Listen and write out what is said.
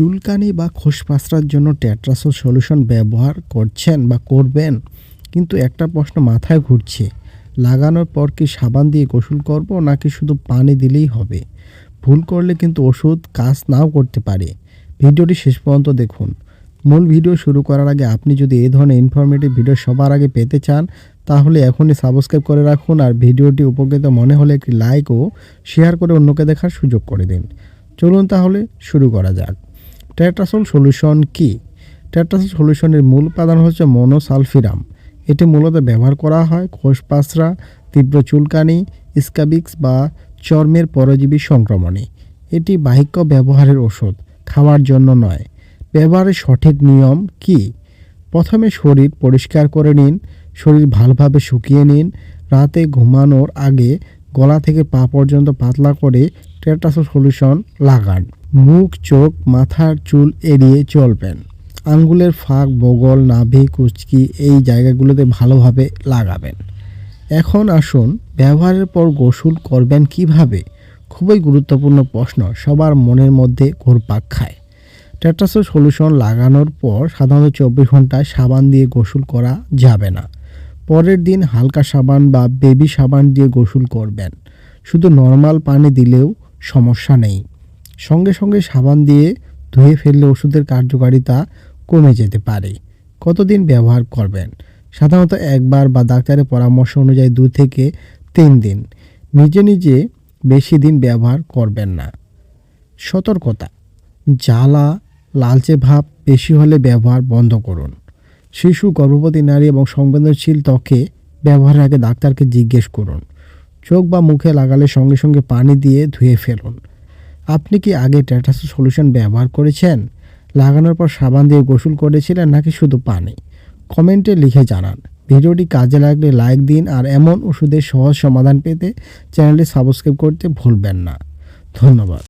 চুলকানি বা খোসপাসরার জন্য ট্যাট্রাসোল সলিউশন ব্যবহার করছেন বা করবেন? কিন্তু একটা প্রশ্ন মাথায় ঘুরছে, লাগানোর পর কি সাবান দিয়ে গোসল করব নাকি শুধু পানি দিলেই হবে? ভুল করলে কিন্তু ওষুধ কাজ নাও করতে পারে। ভিডিওটি শেষ পর্যন্ত দেখুন। মূল ভিডিও শুরু করার আগে আপনি যদি এই ধরনের ইনফরমেটিভ ভিডিও সবার আগে পেতে চান, তাহলে এখনই সাবস্ক্রাইব করে রাখুন আর ভিডিওটি উপকৃত মনে হলে একটি লাইক ও শেয়ার করে অন্যকে দেখার সুযোগ করে দিন। চলুন তাহলে শুরু করা যাক। ট্যাট্রাসোল সলিউশন কি? ট্যাট্রাসোল সলিউশনের মূল উপাদান হচ্ছে মনোসালফিরাম এটি মূলত ব্যবহার করা হয় কোষপাসরা তীব্র চুলকানি স্কাবিক্স বা চর্মের পরজীবী সংক্রমণে। এটি বাহিক্য ব্যবহারের ওষুধ, খাওয়ার জন্য নয়। ব্যবহারের সঠিক নিয়ম কি? প্রথমে শরীর পরিষ্কার করে নিন, শরীর ভালোভাবে শুকিয়ে নিন, রাতে ঘুমানোর আগে গলা থেকে পা পর্যন্ত পাতলা করে টেট্রাসোল সলিউশন লাগান। মুখ, চোখ, মাথার চুল এড়িয়ে চলবেন। আঙ্গুলের ফাঁক, বগল, নাভি, কুচকি এই জায়গাগুলোতে ভালোভাবে লাগাবেন। এখন আসুন ব্যবহারের পর গোসল করবেন কীভাবে? খুবই গুরুত্বপূর্ণ প্রশ্ন, সবার মনের মধ্যে ঘুরপাক খায়। টেট্রাসোল সলিউশন লাগানোর পর সাধারণত চব্বিশ ঘন্টায় সাবান দিয়ে গোসল করা যাবে না। পরের দিন হালকা সাবান বা বেবি সাবান দিয়ে গোসল করবেন। শুধু নর্মাল পানি দিলেও সমস্যা নেই। সঙ্গে সঙ্গে সাবান দিয়ে ধুয়ে ফেললে ওষুধের কার্যকারিতা কমে যেতে পারে। কতদিন ব্যবহার করবেন? সাধারণত একবার বা ডাক্তারের পরামর্শ অনুযায়ী দু থেকে তিন দিন। নিজে নিজে বেশি দিন ব্যবহার করবেন না। সতর্কতা। জ্বালা, লালচে ভাব বেশি হলে ব্যবহার বন্ধ করুন। শিশু, গর্ভবতী নারী এবং সংবেদনশীল ত্বকে ব্যবহারের আগে ডাক্তারকে জিজ্ঞেস করুন। চোখ বা মুখে লাগালে সঙ্গে সঙ্গে পানি দিয়ে ধুয়ে ফেলুন। আপনি কি আগে ট্যাটাস সলিউশন ব্যবহার করেছেন? লাগানোর পর সাবান দিয়ে গোসল করেছিলেন নাকি শুধু পানি? কমেন্টে লিখে জানান। ভিডিওটি কাজে লাগলে লাইক দিন আর এমন ওষুধের সহজ সমাধান পেতে চ্যানেলটি সাবস্ক্রাইব করতে ভুলবেন না। ধন্যবাদ।